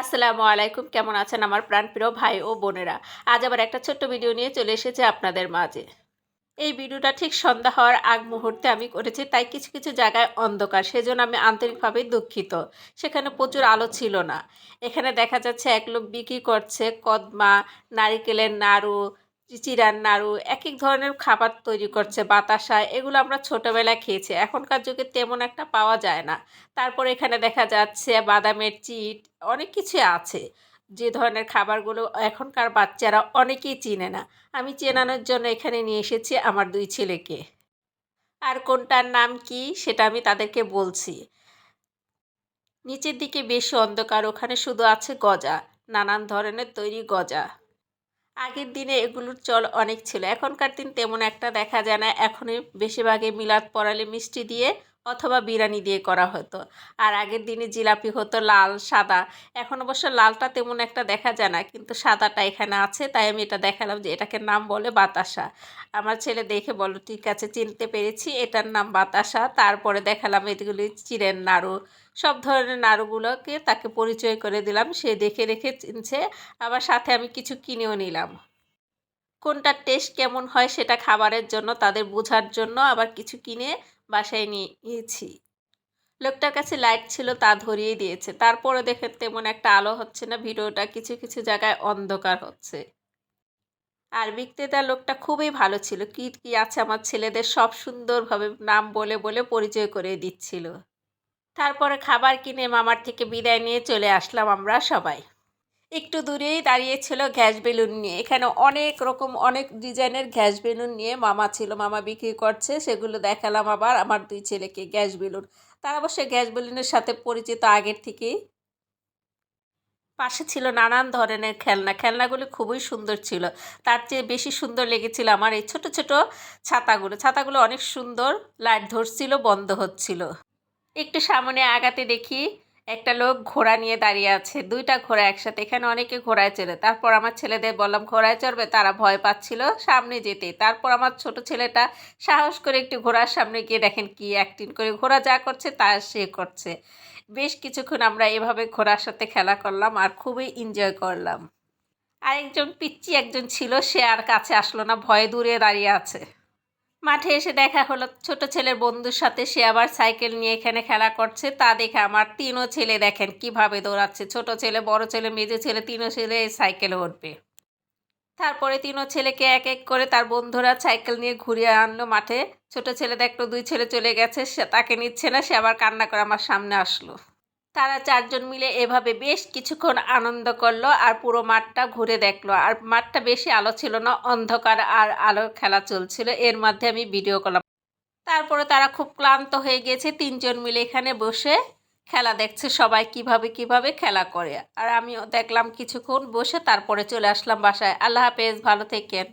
আসসালামু আলাইকুম। কেমন আছেন আমার প্রাণপ্রিয় ভাই ও বোনেরা? আজ আবার একটা ছোট্ট ভিডিও নিয়ে চলে এসেছে আপনাদের মাঝে। এই ভিডিওটা ঠিক সন্ধ্যা হওয়ার আগ মুহূর্তে আমি করেছি, তাই কিছু কিছু জায়গায় অন্ধকার, সেজন্য আমি আন্তরিকভাবে দুঃখিত। সেখানে প্রচুর আলো ছিল না। এখানে দেখা যাচ্ছে এক লোক বিক্রি করছে, কদমা, নারিকেলের নাড়ু চিচিরার নাড়ু এক এক ধরনের খাবার তৈরি করছে, বাতাসা, এগুলো আমরা ছোটোবেলায় খেয়েছি। এখনকার যুগে তেমন একটা পাওয়া যায় না। তারপর এখানে দেখা যাচ্ছে বাদামের চিট, অনেক কিছু আছে। যে ধরনের খাবারগুলো এখনকার বাচ্চারা অনেকেই চিনে না। আমি চেনানোর জন্য এখানে নিয়ে এসেছি আমার দুই ছেলেকে। আর কোনটার নাম কি সেটা আমি তাদেরকে বলছি। নিচের দিকে বেশি অন্ধকার, ওখানে শুধু আছে গজা, নানান ধরনের তৈরি গজা। আগের দিনে এগুলোর চল অনেক ছিল। এখনকার দিন তেমন একটা দেখা যায় না। এখনই বেশিরভাগই মিলাদ পড়ালে মিষ্টি দিয়ে অথবা বিরিয়ানি দিয়ে করা হতো। আর আগের দিনে জিলাপি হতো লাল, সাদা। এখন অবশ্য লালটা তেমন একটা দেখা যায় না, কিন্তু সাদাটা এখানে আছে, তাই আমি এটা দেখালাম যে এটাকে নাম বলে বাতাসা। আমার ছেলে দেখে বলো ঠিক আছে, চিনতে পেরেছি, এটার নাম বাতাসা। তারপরে দেখালাম এগুলি চিরের নাড়ু। সব ধরনের নাড়ুগুলোকে তাকে পরিচয় করে দিলাম, সে দেখে রেখে চিনছে, আবার সাথে আমি কিছু কিনেও নিলাম। কোনটার টেস্ট কেমন হয় সেটা খাবারের জন্য, তাদের বোঝার জন্য আবার কিছু কিনে বাসায় নিয়ে নিয়েছি লোকটার কাছে লাইট ছিল, তা ধরিয়ে দিয়েছে। তারপরে দেখে তেমন একটা আলো হচ্ছে না, ভিডিওটা কিছু কিছু জায়গায় অন্ধকার হচ্ছে। আর বিক্রেতা লোকটা খুবই ভালো ছিল। কি কি আছে আমার ছেলেদের সব সুন্দরভাবে নাম বলে বলে পরিচয় করে দিচ্ছিল। তারপরে খাবার কিনে মামার থেকে বিদায় নিয়ে চলে আসলাম আমরা সবাই। একটু দূরেই দাঁড়িয়েছিল গ্যাস বেলুন নিয়ে। এখানে অনেক রকম, অনেক ডিজাইনের গ্যাস বেলুন নিয়ে মামা ছিল, মামা বিক্রি করছে, সেগুলো দেখালাম আবার আমার দুই ছেলেকে গ্যাস বেলুন। তারা অবশ্যই গ্যাস বেলুনের সাথে পরিচিত আগের থেকেই। পাশে ছিল নানান ধরনের খেলনা। খেলনাগুলি খুবই সুন্দর ছিল। তার চেয়ে বেশি সুন্দর লেগেছিল আমার এই ছোট ছোট ছাতাগুলো। ছাতাগুলো অনেক সুন্দর, লাইট ধরছিল, বন্ধ হচ্ছিল। একটু সামনে আগাতে দেখি একটা লোক ঘোড়া নিয়ে দাঁড়িয়ে আছে, দুইটা ঘোড়া একসাথে, এখানে অনেকে ঘোড়ায় চড়ে। তারপর আমার ছেলেদের বললাম, ঘোড়ায় চড়বে? তারা ভয় পাচ্ছিল, সামনে যেতে তারপর আমার ছোট ছেলেটা সাহস করে একটু ঘোড়ার সামনে গিয়ে দেখেন কি অ্যাক্টিং করে। ঘোড়া যা করছে তা সে করছে। বেশ কিছুক্ষণ আমরা এভাবে ঘোড়ার সাথে খেলা করলাম আর খুবই এনজয় করলাম। আরেকজন পিচ্চি একজন ছিল, সে আর কাছে আসলো না, ভয়ে দূরে দাঁড়িয়ে আছে। মাঠে এসে দেখা হলো, ছোট ছেলের বন্ধুর সাথে সে আবার সাইকেল নিয়ে এখানে খেলা করছে। তা দেখে আমার তিনও ছেলে দেখেন কীভাবে দৌড়াচ্ছে। ছোট ছেলে, বড় ছেলে, মেজে ছেলে, তিনও ছেলে সাইকেলে উঠবে। তারপরে তিনও ছেলেকে এক এক করে তার বন্ধুরা সাইকেল নিয়ে ঘুরিয়ে আনলো মাঠে। ছোট ছেলে দেখল দুই ছেলে চলে গেছে, সে তাকে নিচ্ছে না, সে আবার কান্না করে আমার সামনে আসলো। তারা চারজন মিলে এভাবে বেশ কিছুক্ষণ আনন্দ করল আর পুরো মাঠটা ঘুরে দেখল। আর মাঠটা বেশি আলো ছিল না, অন্ধকার আর আলোর খেলা চলছিল। এর মধ্যে আমি ভিডিও করলাম। তারপরে তারা খুব ক্লান্ত হয়ে গিয়েছে তিনজন মিলে এখানে বসে খেলা দেখছে সবাই কীভাবে কীভাবে খেলা করে। আর আমিও দেখলাম কিছুক্ষণ বসে তারপরে চলে আসলাম বাসায়। আল্লাহ হাফেজ, ভালো থেকেন।